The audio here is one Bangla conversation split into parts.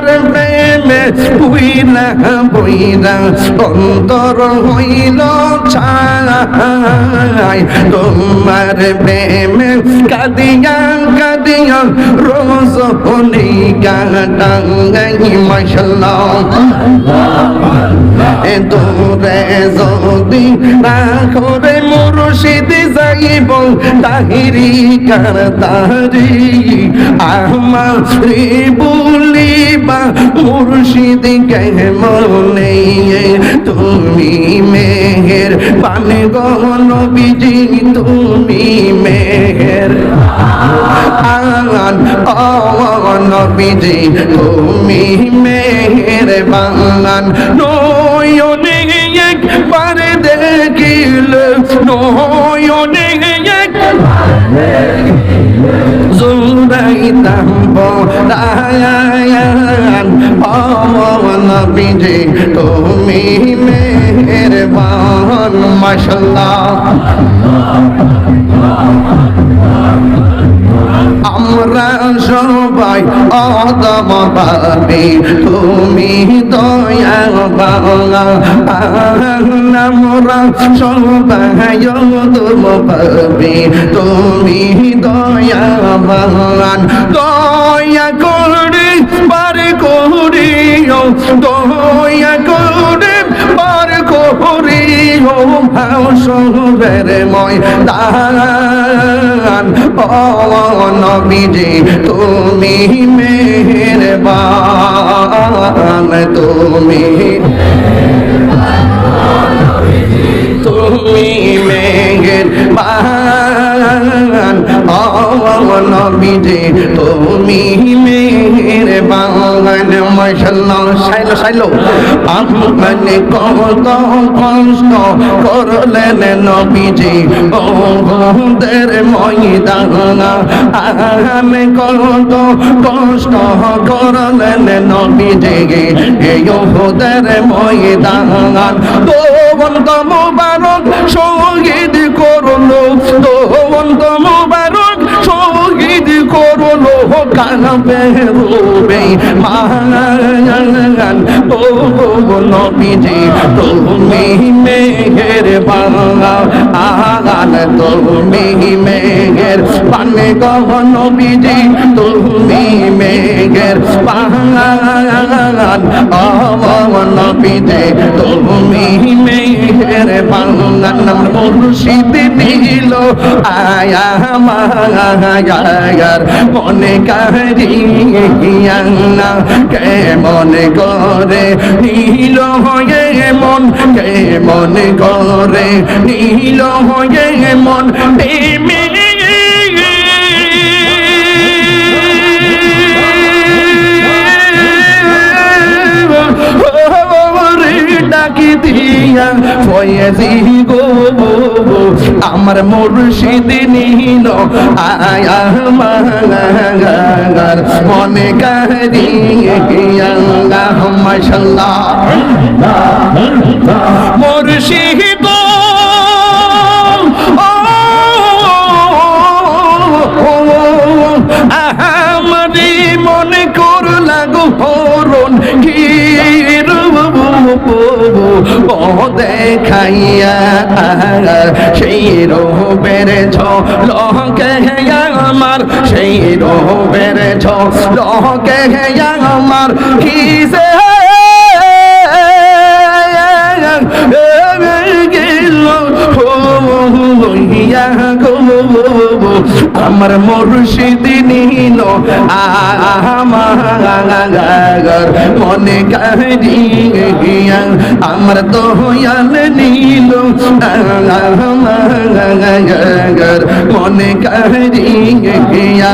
তোমার প্রেমে বুইরা বুইরা অন্তর হইল ছায় তোমার প্রেমে কাদিয়া রোজ হলি গাটাঙ্গাই মাশাল্লাহ। এ তোরে যদি রাখরে মুর্শিদ, যাইব তাহিরি কারদারি আমারি বলিবা মুর্শিদ কেমনে তুমি মেহের পানে গহন বিজি তুমি মেহের আন নবীজি, তুমি মেহের বাংলান নয়নে একবার দেখিল, নয়নে জুরাইতাম বদায়ান নবীজি, তুমি মেহের বান মাশাল্লাহ। আমরা সবাই অদম পাবি তুমি দয়া বাংলা আমরা সবাই অদম পাবি তুমি দয়া বাংলান ভাষণের ময়দান ও নবীজি তুমি মেহেরবান তুমি তুমি মেঘের বান নবীজি তুমি মেঘের মাশাল্লাহ সাইলো সাইলো। আপনি কত কষ্ট করলেন নবীজি। ও দের ময়দান আমি কত কষ্ট করলেন নবীজি। এই দের ময়দান মুবারক শহীদ করল কানবে রুবে মান ও নবীজি তুমি মেঘের বাংলা আগান তুমি মেঘের পানে গহ নবীজি তুমি মেঘের বাংলান ও নবীজি তুমি মেঘের বাংলান মুর্শিদ দিল। আয়া মায়ার মনে কারিয়া কেমন করে নীল হয়ে মন কেমন করে নীল হয়ে মন প্রেমে ফয়েজি গো আমার মুর্শিদ নীল আয়া মাগার মনে কারিয়া মাশাল্লাহ। মুর্শিদ দেখাইয়া সেই রোবের ঝলকে আমার সেই রোবের ঝলকে আমার কি গেল আমার মুর্শিদ নিল, আমার মনে কাহিয়া আমার দয়াল নিল মনে কাহিয়া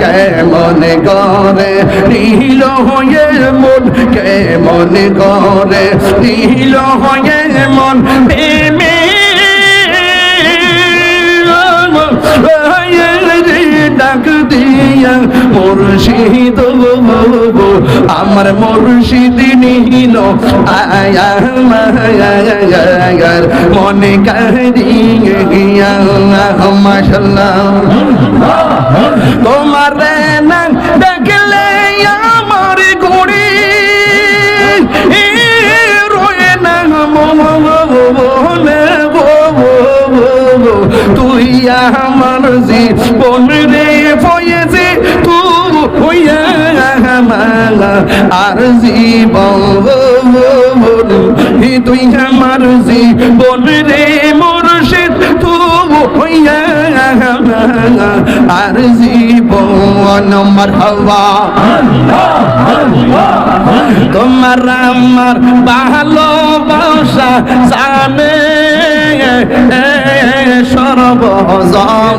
কেমন করে নিল হয়ে মন, কেমন করে নিল হয়ে মন আমার মুর্শিদ মায়ার মনে কাহিয়া মাসাল্লাহ তোমার আর জীবন তুই আমার জীবন রে মুর্শিদ তু হইয়া আর জীবন আমার হওয়া তোমার আমার ভালোবাসা জানে সর্বজবনে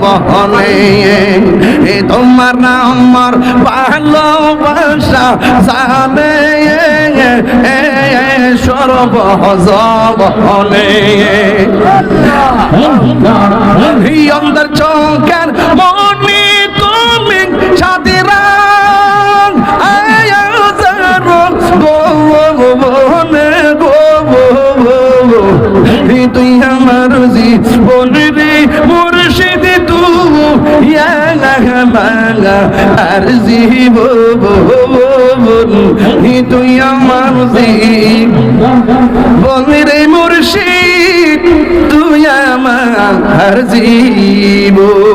তোমার আমার ভালোবাসা জানে সর্বজবনে অন্তর চৌকার মনে তুমি সাদিরা। তুই আমার জীবন আমার জীবন তুই আমার জীবন রে মুর্শিদ তুই আমার জীবন